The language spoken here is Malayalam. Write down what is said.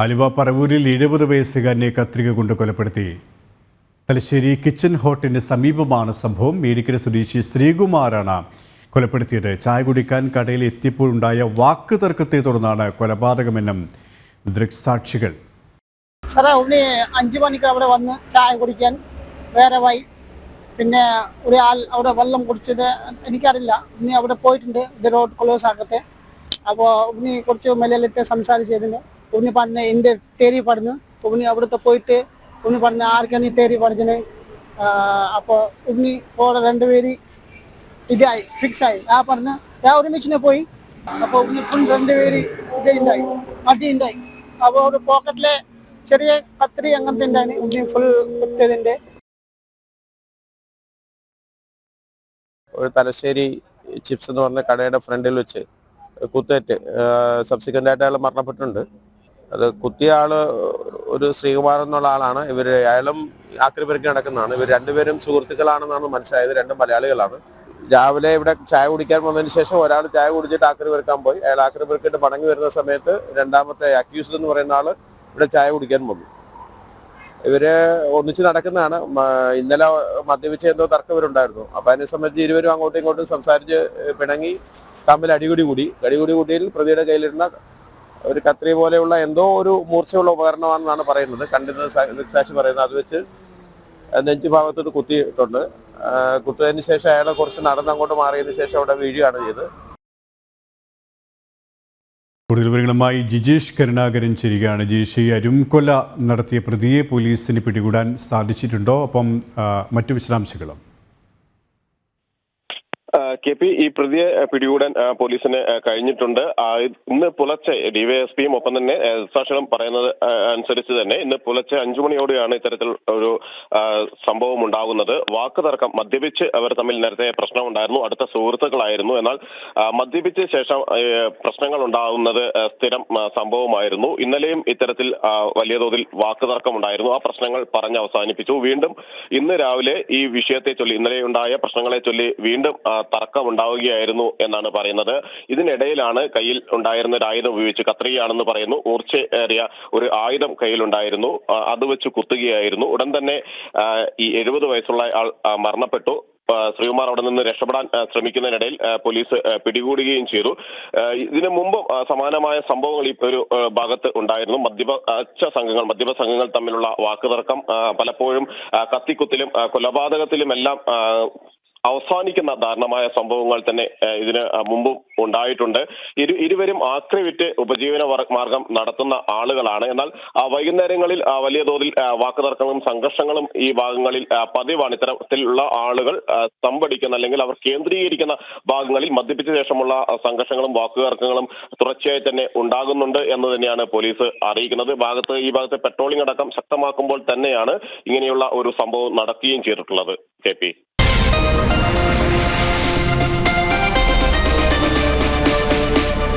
ആലുവ പറവൂരിൽ എഴുപത് വയസ്സുകാരനെ കത്രിക കൊണ്ട് കൊലപ്പെടുത്തി. തലശ്ശേരി കിച്ചൺ ഹോട്ടലിന് സമീപമാണ് സംഭവം. മേടിക്കര സ്വദേശി ശ്രീകുമാറാണ് കൊലപ്പെടുത്തിയത്. ചായ കുടിക്കാൻ കടയിൽ എത്തിയപ്പോഴുണ്ടായ വാക്ക് തർക്കത്തെ തുടർന്നാണ് കൊലപാതകമെന്നും ദൃക്സാക്ഷികൾ. സാറേ ഉണ്ണി അഞ്ചു മണിക്ക് അവിടെ വന്ന് ചായ കുടിക്കാൻ വേറെ വൈ പിന്നെ ഒരാൾ അവിടെ വെള്ളം കുടിച്ചത് എനിക്കറിയില്ല. ഉണ്ണി അവിടെ പോയിട്ടുണ്ട്. ഇത് റോഡ് ക്ലോസ് അപ്പോൾ ഉണ്ണി കുറച്ച് മലയാളത്തെ സംസാരിച്ചതിന് ഉണ്ണി പറഞ്ഞ എന്റെ തേരി പറഞ്ഞു ഉണ്ണി അവിടുത്തെ പോയിട്ട് ഉണ്ണി പറഞ്ഞ ആർക്കാണ് ഈ തേരി പറഞ്ഞത് അപ്പോൾ ഉണ്ണി പോടെ രണ്ടുപേര് ഇതായി ഫിക്സ് ആയി. ആ പറഞ്ഞ ഞാൻ ഒരുമിച്ചിനെ പോയി. അപ്പോൾ ഉണ്ണി ഫുൾ രണ്ടുപേര് ഇത് ഉണ്ടായി അടി ഉണ്ടായി അപ്പോൾ ഒരു പോക്കറ്റിലെ ചെറിയ കത്രി അങ്ങനത്തെ ഉണ്ടായി ഉണ്ണി ഫുൾ കുത്തിയതിന്റെ ഒരു തലശ്ശേരി ചിപ്സ് എന്ന് പറഞ്ഞ കടയുടെ ഫ്രണ്ടിൽ വെച്ച് കുത്തേറ്റ് സബ്സിക്വന്റ് ആയിട്ട് അയാൾ മരണപ്പെട്ടിട്ടുണ്ട്. അത് കുത്തിയ ആൾ ഒരു ശ്രീകുമാർ എന്നുള്ള ആളാണ്. ഇവർ അയാളും ആക്രിപെരുക്കി നടക്കുന്നതാണ്. ഇവർ രണ്ടുപേരും സുഹൃത്തുക്കളാണെന്നാണ് മനസ്സിലായത്. രണ്ടും മലയാളികളാണ്. രാവിലെ ഇവിടെ ചായ കുടിക്കാൻ വന്നതിന് ശേഷം ഒരാൾ ചായ കുടിച്ചിട്ട് ആക്രി പെറുക്കാൻ പോയി. അയാൾ ആക്രി പെറുക്കിട്ട് മടങ്ങി വരുന്ന സമയത്ത് രണ്ടാമത്തെ അക്യൂസ്ഡ് എന്ന് പറയുന്ന ആൾ ഇവിടെ ചായ കുടിക്കാൻ വന്നു. ഇവർ ഒന്നിച്ച് നടക്കുന്നതാണ്. ഇന്നലെ മദ്യപിച്ച എന്തോ തർക്കം ഇവരുണ്ടായിരുന്നു. അപ്പൊ അതിനെ സംബന്ധിച്ച് ഇരുവരും അങ്ങോട്ടും ഇങ്ങോട്ടും സംസാരിച്ച് പിണങ്ങി തമ്മിൽ അടികുടി കൂടി. അടികുടി കൂട്ടിയിൽ പ്രതിയുടെ കയ്യിലിരുന്ന ഒരു കത്രി പോലെയുള്ള എന്തോ ഒരു മൂർച്ചയുള്ള ഉപകരണമാണെന്നാണ് പറയുന്നത്. കണ്ടിരുന്ന സാ- സാക്ഷി പറയുന്നത്. അത് വെച്ച് നെഞ്ചു ഭാഗത്തോട്ട് കുത്തിയിട്ടുണ്ട്. കുത്തിയതിന് ശേഷം അയാളെ കുറച്ച് നടന്നങ്ങോട്ട് മാറിയതിന് ശേഷം അവിടെ വീഴുകയാണ് ചെയ്തത്. കൂടുതൽ വിവരങ്ങളുമായി ജിജേഷ് കരുണാകരൻ ചേരുകയാണ്. ജിജേഷ് ഈ അരുംകൊല നടത്തിയ പ്രതിയെ പോലീസിന് പിടികൂടാൻ സാധിച്ചിട്ടുണ്ടോ? ഒപ്പം മറ്റു വിശദാംശങ്ങളും. കെ പി ഈ പ്രതിയെ പിടികൂടാൻ പോലീസിന് കഴിഞ്ഞിട്ടുണ്ട്. ഇന്ന് പുലർച്ചെ ഡിവൈഎസ്പിയും ഒപ്പം തന്നെ സാക്ഷികളും പറയുന്നത് അനുസരിച്ച് തന്നെ ഇന്ന് പുലർച്ചെ അഞ്ചു മണിയോടെയാണ് ഇത്തരത്തിൽ ഒരു സംഭവം ഉണ്ടാകുന്നത്. വാക്ക് തർക്കം മദ്യപിച്ച് അവർ തമ്മിൽ നേരത്തെ പ്രശ്നമുണ്ടായിരുന്നു. അടുത്ത സുഹൃത്തുക്കളായിരുന്നു. എന്നാൽ മദ്യപിച്ച ശേഷം പ്രശ്നങ്ങൾ ഉണ്ടാകുന്നത് സ്ഥിരം സംഭവമായിരുന്നു. ഇന്നലെയും ഇത്തരത്തിൽ വലിയ തോതിൽ വാക്ക് തർക്കമുണ്ടായിരുന്നു. ആ പ്രശ്നങ്ങൾ പറഞ്ഞ് അവസാനിപ്പിച്ചു. വീണ്ടും ഇന്ന് രാവിലെ ഈ വിഷയത്തെ ചൊല്ലി ഇന്നലെ ഉണ്ടായ പ്രശ്നങ്ങളെ ചൊല്ലി വീണ്ടും ആ, തർക്കം ഉണ്ടാവുകയായിരുന്നു എന്നാണ് പറയുന്നത്. ഇതിനിടയിലാണ് കയ്യിൽ ഉണ്ടായിരുന്ന ഒരു ആയുധം ഉപയോഗിച്ച് കത്രികയാണെന്ന് പറയുന്നു. മൂർച്ചയേറിയ ഒരു ആയുധം കയ്യിലുണ്ടായിരുന്നു. അത് വെച്ച് കുത്തുകയായിരുന്നു. ഉടൻ തന്നെ ഈ എഴുപത് വയസ്സുള്ള ആൾ മരണപ്പെട്ടു. ശ്രീകുമാർ അവിടെ നിന്ന് രക്ഷപ്പെടാൻ ശ്രമിക്കുന്നതിനിടയിൽ പോലീസ് പിടികൂടുകയും ചെയ്തു. ഇതിനു മുമ്പ് സമാനമായ സംഭവങ്ങൾ ഈ ഒരു ഭാഗത്ത് ഉണ്ടായിരുന്നു. മദ്യപ അച്ച സംഘങ്ങൾ മദ്യപ സംഘങ്ങൾ തമ്മിലുള്ള വാക്കുതർക്കം പലപ്പോഴും കത്തിക്കുത്തിലും കൊലപാതകത്തിലും ആ, അവസാനിക്കുന്ന ദാരുണമായ സംഭവങ്ങൾ തന്നെ ഇതിന് മുമ്പും ഉണ്ടായിട്ടുണ്ട്. ഇരു ഇരുവരും ആക്രി വിറ്റ് ഉപജീവന മാർഗം നടത്തുന്ന ആളുകളാണ്. എന്നാൽ വൈകുന്നേരങ്ങളിൽ വലിയ തോതിൽ വാക്കുതർക്കങ്ങളും സംഘർഷങ്ങളും ഈ ഭാഗങ്ങളിൽ പതിവാണ്. ഇത്തരത്തിലുള്ള ആളുകൾ സ്തംഭടിക്കുന്ന അല്ലെങ്കിൽ അവർ കേന്ദ്രീകരിക്കുന്ന ഭാഗങ്ങളിൽ മദ്യപിച്ച ശേഷമുള്ള സംഘർഷങ്ങളും വാക്കുതർക്കങ്ങളും തുടർച്ചയായി തന്നെ ഉണ്ടാകുന്നുണ്ട് എന്ന് തന്നെയാണ് പോലീസ് അറിയിക്കുന്നത്. ഭാഗത്ത് ഈ ഭാഗത്ത് പെട്രോളിംഗ് അടക്കം ശക്തമാക്കുമ്പോൾ തന്നെയാണ് ഇങ്ങനെയുള്ള ഒരു സംഭവം നടക്കുകയും ചെയ്തിട്ടുള്ളത്. K P.